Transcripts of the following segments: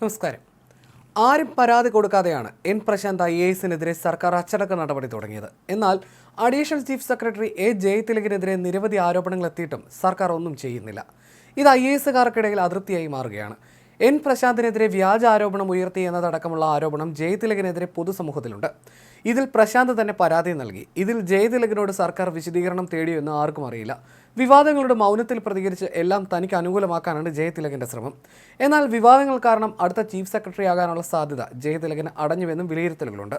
നമസ്കാരം. ആരും പരാതി കൊടുക്കാതെയാണ് എൻ പ്രശാന്ത് ഐ എ എസിനെതിരെ സർക്കാർ അച്ചടക്ക നടപടി തുടങ്ങിയത്. എന്നാൽ അഡീഷണൽ ചീഫ് സെക്രട്ടറി എ ജയതിലകിനെതിരെ നിരവധി ആരോപണങ്ങൾ എത്തിയിട്ടും സർക്കാർ ഒന്നും ചെയ്യുന്നില്ല. ഇത് ഐ എ എസുകാർക്കിടയിൽ അതൃപ്തിയായി മാറുകയാണ്. എൻ പ്രശാന്തിനെതിരെ വ്യാജ ആരോപണം ഉയർത്തി എന്നതടക്കമുള്ള ആരോപണം ജയതിലകിനെതിരെ പൊതുസമൂഹത്തിലുണ്ട്. ഇതിൽ പ്രശാന്ത് തന്നെ പരാതി നൽകി. ഇതിൽ ജയതിലകിനോട് സർക്കാർ വിശദീകരണം തേടിയോ എന്ന് ആർക്കും അറിയില്ല. വിവാദങ്ങളുടെ മൗനത്തിൽ പ്രതികരിച്ച് എല്ലാം തനിക്ക് അനുകൂലമാക്കാനാണ് ജയതിലകന്റെ ശ്രമം. എന്നാൽ വിവാദങ്ങൾ കാരണം അടുത്ത ചീഫ് സെക്രട്ടറി ആകാനുള്ള സാധ്യത ജയതിലകന് അടഞ്ഞുവെന്നും വിലയിരുത്തലുകളുണ്ട്.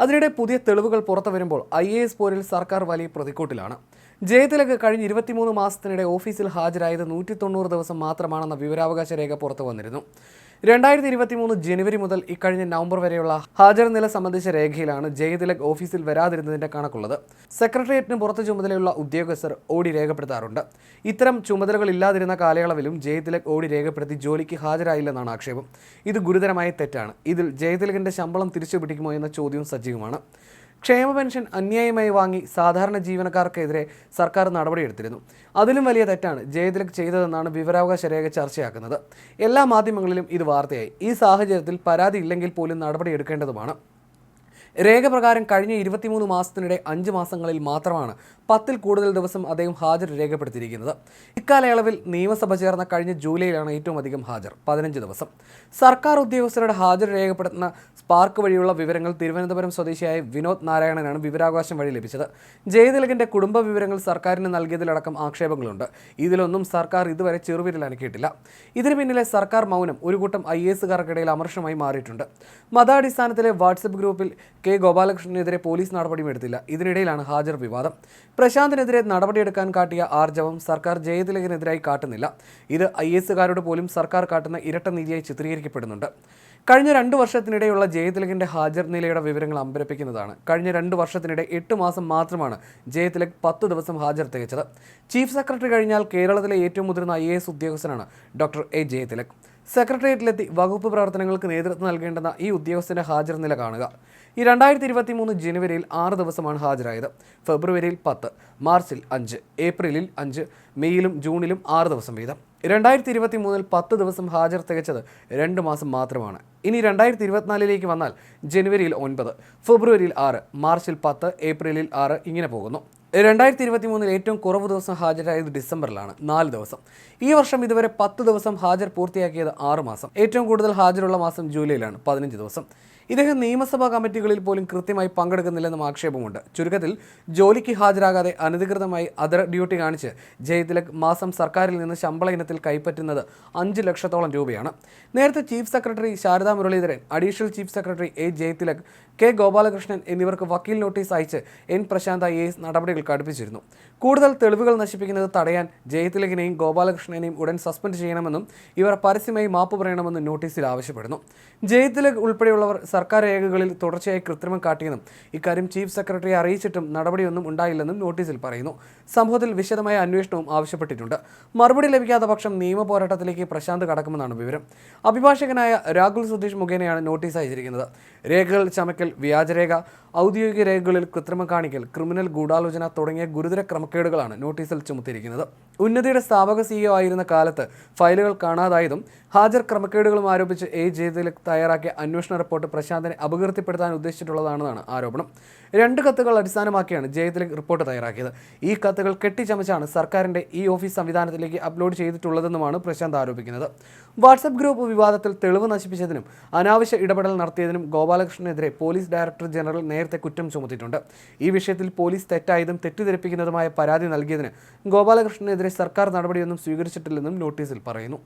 അതിനിടെ പുതിയ തെളിവുകൾ പുറത്തു വരുമ്പോൾ ഐ എ എസ് പോരിൽ സർക്കാർ വലിയ പ്രതിക്കൂട്ടിലാണ്. ജയതിലക് കഴിഞ്ഞ ഇരുപത്തിമൂന്ന് മാസത്തിനിടെ ഓഫീസിൽ ഹാജരായത് നൂറ്റി തൊണ്ണൂറ് ദിവസം മാത്രമാണെന്ന വിവരാവകാശ രേഖ പുറത്തു വന്നിരുന്നു. രണ്ടായിരത്തി ഇരുപത്തി മൂന്ന് ജനുവരി മുതൽ ഇക്കഴിഞ്ഞ നവംബർ വരെയുള്ള ഹാജർ നില സംബന്ധിച്ച രേഖയിലാണ് ജയതിലക് ഓഫീസിൽ വരാതിരുന്നതിന്റെ കണക്കുള്ളത്. സെക്രട്ടേറിയറ്റിന് പുറത്ത് ചുമതലയുള്ള ഉദ്യോഗസ്ഥർ ഓടി രേഖപ്പെടുത്താറുണ്ട്. ഇത്തരം ചുമതലകൾ ഇല്ലാതിരുന്ന കാലയളവിലും ജയതിലക് ഓടി രേഖപ്പെടുത്തി ജോലിക്ക് ഹാജരായില്ലെന്നാണ് ആക്ഷേപം. ഇത് ഗുരുതരമായ തെറ്റാണ്. ഇതിൽ ജയതിലകിന്റെ ശമ്പളം തിരിച്ചു പിടിക്കുമോ എന്ന ചോദ്യവും സജീവമാണ്. ക്ഷേമ പെൻഷൻ അന്യായമായി വാങ്ങി സാധാരണ ജീവനക്കാർക്കെതിരെ സർക്കാർ നടപടിയെടുത്തിരുന്നു. അതിലും വലിയ തെറ്റാണ് ജയതിലക് ചെയ്തതെന്നാണ് വിവരാവകാശ രേഖ ചർച്ചയാക്കുന്നത്. എല്ലാ മാധ്യമങ്ങളിലും ഇത് വാർത്തയായി. ഈ സാഹചര്യത്തിൽ പരാതി ഇല്ലെങ്കിൽ പോലും നടപടിയെടുക്കേണ്ടതുമാണ്. രേഖ പ്രകാരം കഴിഞ്ഞ ഇരുപത്തിമൂന്ന് മാസത്തിനിടെ അഞ്ച് മാസങ്ങളിൽ മാത്രമാണ് പത്തിൽ കൂടുതൽ ദിവസം അദ്ദേഹം ഹാജർ രേഖപ്പെടുത്തിയിരിക്കുന്നത്. ഇക്കാലയളവിൽ നിയമസഭ ചേർന്ന കഴിഞ്ഞ ജൂലൈയിലാണ് ഏറ്റവും അധികം ഹാജർ പതിനഞ്ച് ദിവസം. സർക്കാർ ഉദ്യോഗസ്ഥരുടെ ഹാജർ രേഖപ്പെടുത്തുന്ന സ്പാർക്ക് വഴിയുള്ള വിവരങ്ങൾ തിരുവനന്തപുരം സ്വദേശിയായ വിനോദ് നാരായണനാണ് വിവരാവകാശം വഴി ലഭിച്ചത്. ജയതിലകിന്റെ കുടുംബ വിവരങ്ങൾ സർക്കാരിന് നൽകിയതിലടക്കം ആക്ഷേപങ്ങളുണ്ട്. ഇതിലൊന്നും സർക്കാർ ഇതുവരെ ചെറുവിരൽ അനക്കിയിട്ടില്ല. ഇതിനു പിന്നിലെ സർക്കാർ മൗനം ഒരു കൂട്ടം ഐ എസുകാർക്കിടയിൽ അമർഷമായി മാറിയിട്ടുണ്ട്. മതാടിസ്ഥാനത്തിലെ വാട്സപ്പ് ഗ്രൂപ്പിൽ കെ ഗോപാലകൃഷ്ണനെതിരെ പോലീസ് നടപടിയും എടുത്തില്ല. ഇതിനിടയിലാണ് ഹാജർ വിവാദം. പ്രശാന്തിനെതിരെ നടപടിയെടുക്കാൻ കാട്ടിയ ആർജവം സർക്കാർ ജയതിലകനെതിരായി കാട്ടുന്നില്ല. ഇത് ഐ എസുകാരോട് പോലും സർക്കാർ കാട്ടുന്ന ഇരട്ട നീതിയായി ചിത്രീകരിക്കപ്പെടുന്നുണ്ട്. കഴിഞ്ഞ രണ്ട് വർഷത്തിനിടെയുള്ള ജയതിലകിന്റെ ഹാജർ നിലയുടെ വിവരങ്ങൾ അമ്പരപ്പിക്കുന്നതാണ്. കഴിഞ്ഞ രണ്ട് വർഷത്തിനിടെ എട്ട് മാസം മാത്രമാണ് ജയതിലക് പത്ത് ദിവസം ഹാജർ തികച്ചത്. ചീഫ് സെക്രട്ടറി കഴിഞ്ഞാൽ കേരളത്തിലെ ഏറ്റവും മുതിർന്ന ഐ ഉദ്യോഗസ്ഥനാണ് ഡോക്ടർ എ ജയതിലക്. സെക്രട്ടേറിയറ്റിലെത്തി വകുപ്പ് പ്രവർത്തനങ്ങൾക്ക് നേതൃത്വം നൽകേണ്ടെന്ന ഈ ഉദ്യോഗസ്ഥന്റെ ഹാജർ നില കാണുക. ഈ രണ്ടായിരത്തി ഇരുപത്തി മൂന്ന് ജനുവരിയിൽ ആറ് ദിവസമാണ് ഹാജരായത്. ഫെബ്രുവരിയിൽ പത്ത് മാർച്ചിൽ അഞ്ച് ഏപ്രിലിൽ അഞ്ച് മെയ്യിലും ജൂണിലും ആറ് ദിവസം വീതം. രണ്ടായിരത്തി ഇരുപത്തി മൂന്നിൽ പത്ത് ദിവസം ഹാജർ തികച്ചത് രണ്ട് മാസം മാത്രമാണ്. ഇനി രണ്ടായിരത്തി ഇരുപത്തിനാലിലേക്ക് വന്നാൽ ജനുവരിയിൽ ഒൻപത് ഫെബ്രുവരിയിൽ ആറ് മാർച്ചിൽ പത്ത് ഏപ്രിലിൽ ആറ് ഇങ്ങനെ പോകുന്നു. രണ്ടായിരത്തി ഇരുപത്തി മൂന്നിൽ ഏറ്റവും കുറവ് ദിവസം ഹാജരായത് ഡിസംബറിലാണ്. നാല് ദിവസം. ഈ വർഷം ഇതുവരെ പത്ത് ദിവസം ഹാജർ പൂർത്തിയാക്കിയത് ആറ് മാസം. ഏറ്റവും കൂടുതൽ ഹാജരുള്ള മാസം ജൂലൈയിലാണ് പതിനഞ്ച് ദിവസം. ഇദ്ദേഹം നിയമസഭാ കമ്മിറ്റികളിൽ പോലും കൃത്യമായി പങ്കെടുക്കുന്നില്ലെന്നും ആക്ഷേപമുണ്ട്. ചുരുക്കത്തിൽ ജോലിക്ക് ഹാജരാകാതെ അനധികൃതമായി അതർ ഡ്യൂട്ടി കാണിച്ച് ജയതിലക് മാസം സർക്കാരിൽ നിന്ന് ശമ്പള ഇനത്തിൽ കൈപ്പറ്റുന്നത് അഞ്ച് ലക്ഷത്തോളം രൂപയാണ്. നേരത്തെ chief secretary Sarada Muraleedharan additional chief secretary A Jayathilak K Gopalakrishnan എന്നിവർക്ക് വക്കീൽ നോട്ടീസ് അയച്ച് എൻ പ്രശാന്ത ഐ എസ് നടപടികൾ കടുപ്പിച്ചിരുന്നു കൂടുതൽ തെളിവുകൾ നശിപ്പിക്കുന്നത് തടയാൻ ജയതിലകനെയും ഗോപാലകൃഷ്ണനെയും ഉടൻ സസ്പെൻഡ് ചെയ്യണമെന്നും ഇവർ പരസ്യമായി മാപ്പ് പറയണമെന്നും നോട്ടീസിൽ ആവശ്യപ്പെടുന്നു. ജയതിലക് ഉൾപ്പെടെയുള്ളവർ സർക്കാർ രേഖകളിൽ തുടർച്ചയായി കൃത്രിമം കാട്ടിയെന്നും ഇക്കാര്യം ചീഫ് സെക്രട്ടറിയെ അറിയിച്ചിട്ടും നടപടിയൊന്നും ഉണ്ടായില്ലെന്നും നോട്ടീസിൽ പറയുന്നു. സംഭവത്തിൽ വിശദമായ അന്വേഷണവും ആവശ്യപ്പെട്ടിട്ടുണ്ട്. മറുപടി ലഭിക്കാത്ത പക്ഷം നിയമ പോരാട്ടത്തിലേക്ക് പ്രശാന്ത് കടക്കുമെന്നാണ് വിവരം. അഭിഭാഷകനായ രാഹുൽ സുധീഷ് മുഖേനയാണ് നോട്ടീസ് അയച്ചിരിക്കുന്നത്. രേഖകൾ ചമയ്ക്കൽ വ്യാജരേഖ ഔദ്യോഗിക രേഖകളിൽ കൃത്രിമം കാണിക്കൽ ക്രിമിനൽ ഗൂഢാലോചന തുടങ്ങിയ ഗുരുതര ക്രമക്കേടുകളാണ് നോട്ടീസിൽ ചുമത്തിയിരിക്കുന്നത്. ഉന്നതിയുടെ സ്ഥാപക സിഇഒ ആയിരുന്ന കാലത്ത് ഫയലുകൾ കാണാതായതും ഹാജർ ക്രമക്കേടുകളും ആരോപിച്ച് എ ജയതിലക് തയ്യാറാക്കിയ അന്വേഷണ റിപ്പോർട്ട് പ്രശാന്തിനെ അപകീർത്തിപ്പെടുത്താൻ ഉദ്ദേശിച്ചിട്ടുള്ളതാണെന്നാണ് ആരോപണം. രണ്ട് കത്തുകൾ അടിസ്ഥാനമാക്കിയാണ് ജയതിലക് റിപ്പോർട്ട് തയ്യാറാക്കിയത്. ഈ കത്തുകൾ കെട്ടിച്ചമച്ചാണ് സർക്കാരിന്റെ ഇ ഓഫീസ് സംവിധാനത്തിലേക്ക് അപ്ലോഡ് ചെയ്തിട്ടുള്ളതെന്നുമാണ് പ്രശാന്ത് ആരോപിക്കുന്നത്. വാട്സപ്പ് ഗ്രൂപ്പ് വിവാദത്തിൽ തെളിവ് നശിപ്പിച്ചതിനും അനാവശ്യ ഇടപെടൽ നടത്തിയതിനും ഗോപാലകൃഷ്ണനെതിരെ പോലീസ് ഡയറക്ടർ ജനറൽ നേരത്തെ കുറ്റം ചുമത്തിയിട്ടുണ്ട്. ഈ വിഷയത്തിൽ പോലീസ് തെറ്റായതും തെറ്റിദ്ധരിപ്പിക്കുന്നതുമായ പരാതി നൽകിയതിന് ഗോപാലകൃഷ്ണനെതിരെ സർക്കാർ നടപടിയൊന്നും സ്വീകരിച്ചിട്ടില്ലെന്നും നോട്ടീസിൽ പറയുന്നു.